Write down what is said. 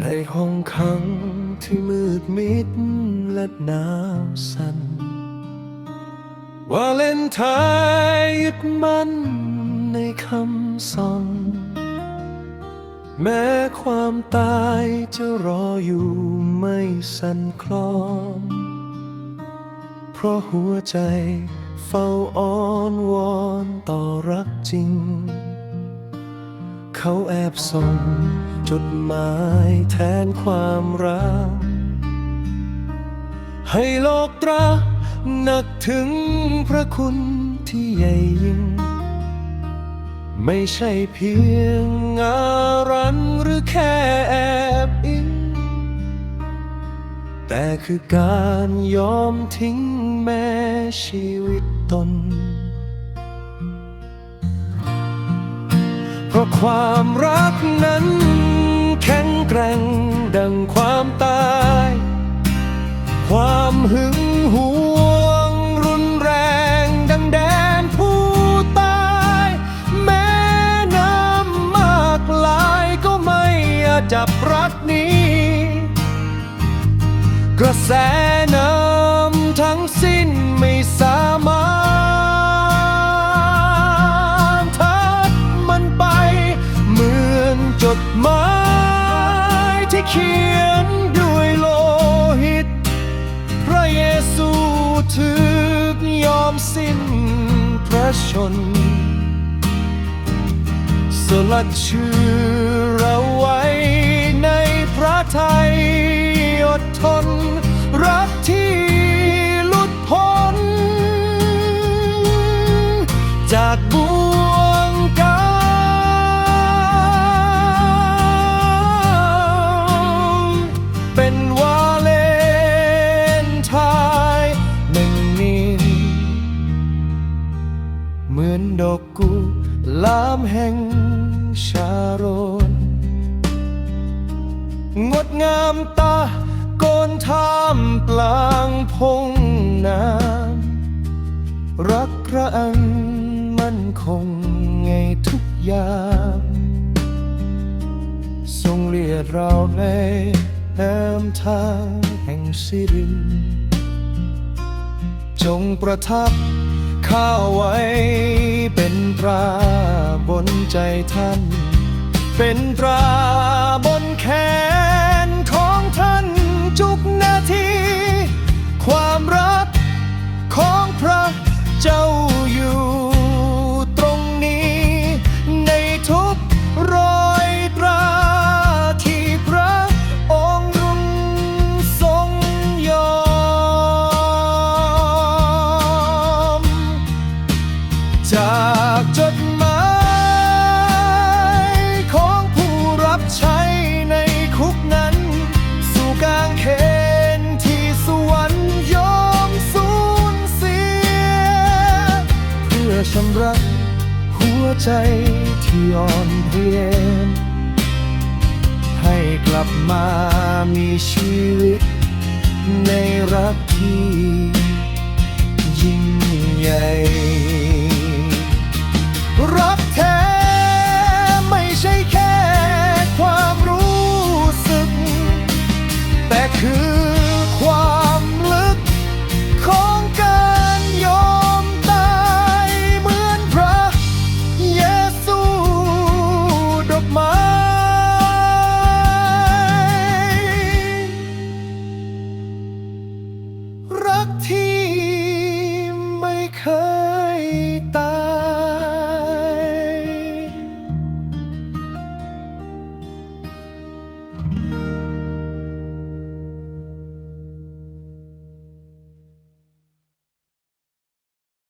ในห้องขังที่มืดมิดและหนาวสั่นวาเลนไทน์ยึดมั่นในคำสอนแม้ความตายจะรออยู่ไม่สั่นคลอน เพราะหัวใจเฝ้าอ้อนวอนต่อรักจริง เขาแอบส่งจดหมายแทนความรัก ให้โลกตระหนักถึงพระคุณที่ใหญ่ยิ่ง ไม่ใช่เพียงอารันหรือแค่แอบอิง แต่คือการยอมทิ้งแม้ชีวิตตนะความรักนั้น แข็งแกร่งดังความตาย ความหึงหวง รุนแรงดังแดนผู้ตาย แม้น้ำมากลายก็ไม่อาจจับรักนี้ กระแส เขียนด้วยโลหิต พระเยซูถึกยอมสิ้นพระชน สลัดชื่อเราไว้ในพระทัย ดอกกุหลามแห่งชาโรนงดงามตาโกนท่ามกลางพงน้ำรักพระอันมั่นคงไงทุกอย่างทรงเลียดเราในน้ำทางแห่งสิริน จงประทับ ข้าไว้เป็นตราบนใจท่าน เป็นตรา สำรับหัวใจที่อ่อนเพลียให้กลับมามีชีวิตในรักที่ tea.